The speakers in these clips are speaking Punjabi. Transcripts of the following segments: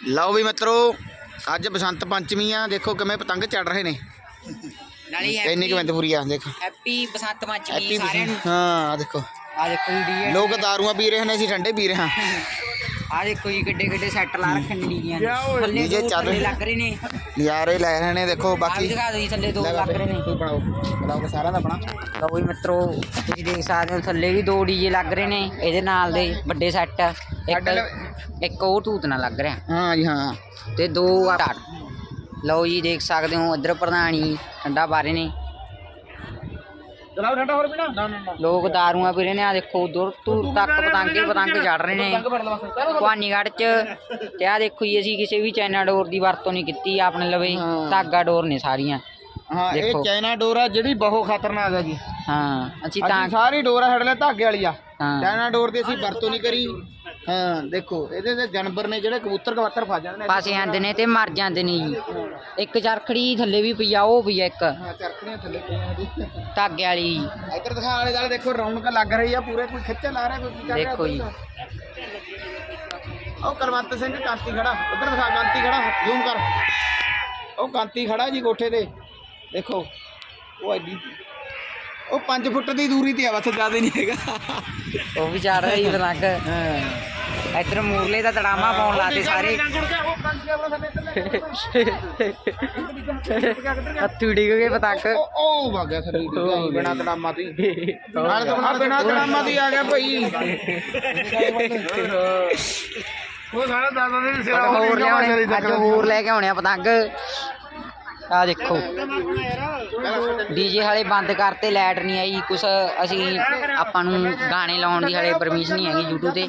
ਲਓ ਵੀ ਮਿੱਤਰੋ ਅੱਜ ਬਸੰਤ ਪੰਚਮੀ ਆ ਦੇਖੋ ਕਿਵੇਂ ਪਤੰਗ ਚੜ ਰਹੇ ਨੇ। ਨਾਲੇ ਇੰਨੀ ਕੁ ਬਿੰਦਪੁਰੀ ਆ ਦੇਖ। ਹੈਪੀ ਬਸੰਤ ਪੰਚਮੀ ਸਾਰਿਆਂ ਨੂੰ। ਹਾਂ ਦੇਖੋ। ਆ ਦੇਖੋ ਲੋਕ ਦਾਰੂਆਂ ਪੀ ਰਹੇ ਨੇ ਅਸੀਂ ਠੰਡੇ ਪੀ ਰਹੇ ਹਾਂ। ਆ ਦੇਖੋ ਜੀ ਗੱਡੇ ਗੱਡੇ ਸੈੱਟ ਲਾ ਰੱਖੇ ਨੇ ਡੀਆਂ ਥੱਲੇ ਦੋ ਚੱਲ। ਲੱਗ ਰਹੇ ਨੇ। ਨਜ਼ਾਰੇ ਲੈ ਰਹੇ ਨੇ ਦੇਖੋ ਵੀ ਬਾਕੀ। ਦਿਖਾ ਦਿਓ ਜੀ ਥੱਲੇ ਦੋ ਲੱਗ ਰਹੇ ਨੇ। ਤੂੰ ਬਣਾਓ ਬਣਾਓ ਸਾਰਿਆਂ ਦਾ ਆਪਣਾ। ਲਓ ਜੀ ਮਿੱਤਰੋ ਤੁਸੀਂ ਦੇਖ ਸਕਦੇ ਹੋ ਥੱਲੇ ਵੀ ਦੋ ਡੀਜੇ ਲੱਗ ਰਹੇ ਨੇ ਇਹਦੇ ਨਾਲ ਦੇ ਵੱਡੇ ਸੈੱਟ। ਇੱਕ ਇੱਕ ਉਹ ਟੂਤ ਨਾਲ ਲੱਗ ਰਿਹਾ। ਹਾਂ ਜੀ ਹਾਂ। ਤੇ ਦੋ ਆ ਲਓ ਜੀ ਦੇਖ ਸਕਦੇ ਹੋ ਇੱਧਰ ਪ੍ਰਧਾਨੀ ਠੰਡਾ ਰਹੇ ਨੇ। ਚਲਾਓ ਠੰਡਾ ਹੋਰ ਪੀਣਾ? ਨਾ ਨਾ ਨਾ। ਲੋਕ ਦਾਰੂਆਂ ਪੀ ਰਹੇ ਨੇ ਆ ਦੇਖੋ ਦੂਰ ਦੂਰ ਤੱਕ ਪਤੰਗੇ ਪਤੰਗ ਚੜ ਰਹੇ ਨੇ। ਭਵਾਨੀਗੜ੍ਹ ਚ ਤੇ ਆ ਦੇਖੋ ਜੀ ਅਸੀਂ ਕਿਸੇ ਵੀ ਚਾਈਨਾ ਡੋਰ ਦੀ ਵਰਤੋਂ ਨਹੀਂ ਕੀਤੀ ਆਪਣੇ ਲਵੇ। ਧਾਗਾ ਡੋਰ ਨੇ ਸਾਰੀਆਂ। ਹਾਂ ਇਹ। ਚਾਈਨਾ ਡੋਰ ਆ ਜਿਹੜੀ ਬਹੁਤ ਖਤਰਨਾਕ ਹੈ ਜੀ। ਹਾਂ ਅਸੀਂ ਤਾਂ ਸਾਰੀ ਡੋਰ ਸਾਡੇ ਲਈ ਧਾਗੇ ਵਾਲੀ ਆ। ਚਾਈਨਾ ਡੋਰ ਦੀ ਅਸੀਂ ਵਰਤੋਂ ਨਹੀਂ ਕਰੀ। ਹਾਂ ਦੇਖੋ ਇਹਦੇ ਤੇ ਜਾਨਵਰ ਨੇ ਜਿਹੜੇ ਕਬੂਤਰ ਕਬੂਤਰ ਫਸ ਜਾਂਦੇ ਨੇ ਫਸ ਜਾਂਦੇ ਨੇ ਤੇ ਮਰ ਜਾਂਦੇ ਨੇ ਜੀ। ਇੱਕ ਚਰਖੜੀ ਥੱਲੇ ਵੀ ਪਈ ਆ ਉਹ ਆ ਇੱਕ। ਹਾਂ ਚਰਖੜੀਆਂ ਥੱਲੇ ਪਈਆਂ ਜੀ। ਧਾਗੇ ਵਾਲੀ ਜੀ। ਇੱਧਰ ਦਿਖਾ ਆਲੇ ਦੁਆਲੇ ਦੇਖੋ ਰੌਣਕ ਲੱਗ ਰਹੀ ਆ ਪੂਰੇ ਕੋਈ ਖਿੱਚ ਲਾ ਰਿਹਾ ਕੋਈ ਕੀ ਕਰ ਰਿਹਾ ਦੇਖੋ ਜੀ। ਉਹ ਕੁਲਵੰਤ ਸਿੰਘ ਕਾਂਤੀ ਖੜਾ ਉੱਧਰ ਦਿਖਾ ਕਾਂਤੀ ਖੜਾ ਜ਼ੂਮ ਕਰ। ਉਹ ਕਾਂਤੀ ਖੜਾ ਜੀ ਕੋਠੇ ਤੇ। ਦੇਖੋ ਉਹ ਐਡੀ ਉਹ 5 ਫੁੱਟ ਦੀ ਦੂਰੀ ਤੇ ਆ ਬਸ ਜ਼ਿਆਦਾ ਨਹੀਂ ਹੈਗਾ। ਉਹ ਵੀ ਚੜ ਰਹੀ ਹਾਂ ਇੱਧਰ ਮੂਰਲੇ ਦਾ ਤੜਾਮਾ ਪਾਉਣ ਲਾਤੇ ਸਾਰੇ। ਹੱਥੂ ਡਿੱਗ ਗਏ ਪਤੰਗ। ਉਹ ਵਗ ਗਿਆ ਸਰੀਰ ਤੇ ਬਿਨਾ ਤੜਾਮਾ ਦੀ ਨਾਲ ਤਾਂ ਬਿਨਾ ਤੜਾਮਾ ਦੀ ਆ ਗਿਆ ਭਾਈ। ਉਹ ਸਾਰਾ ਦਾਦਾ ਦੇ ਪਰ ਹੋਰ ਲਿਆਉਣੇ ਅੱਜ ਹੋਰ ਲੈ ਕੇ ਆਉਣੇ ਆ ਪਤੰਗ। ਆ ਦੇਖੋ। ਡੀਜੇ ਹਾਲੇ ਬੰਦ ਕਰਤੇ ਲਾਈਟ ਨਹੀਂ ਆਈ ਕੁਛ ਅਸੀਂ ਆਪਾਂ ਨੂੰ ਗਾਣੇ ਲਾਉਣ ਦੀ ਹਾਲੇ ਪਰਮਿਸ਼ਨ ਨਹੀਂ ਹੈਗੀ YouTube ਤੇ।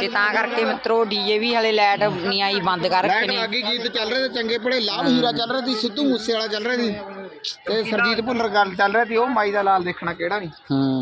ਤੇ ਤਾਂ ਕਰਕੇ ਮਿੱਤਰੋ ਡੀਜੇ ਵੀ ਹਾਲੇ ਲਾਈਟ ਨਹੀਂ ਆਈ ਬੰਦ ਕਰ ਰੱਖੇ ਨੇ। ਲੱਗੀ ਗੀਤ ਚੱਲ ਰਹੇ ਤੇ ਚੰਗੇ ਭਲੇ ਲਾਭ ਹੀਰਾ ਚੱਲ ਰਿਹਾ ਸੀ ਸਿੱਧੂ ਮੂਸੇ ਵਾਲਾ ਚੱਲ ਰਿਹਾ ਸੀ। ਤੇ ਸਰਜੀਤ ਭੁੱਲਰ ਗੱਲ ਚੱਲ ਰਿਹਾ ਸੀ ਉਹ ਮਾਈ ਦਾ ਲਾਲ ਦੇਖਣਾ ਕਿਹੜਾ ਨਹੀਂ ਹੂੰ।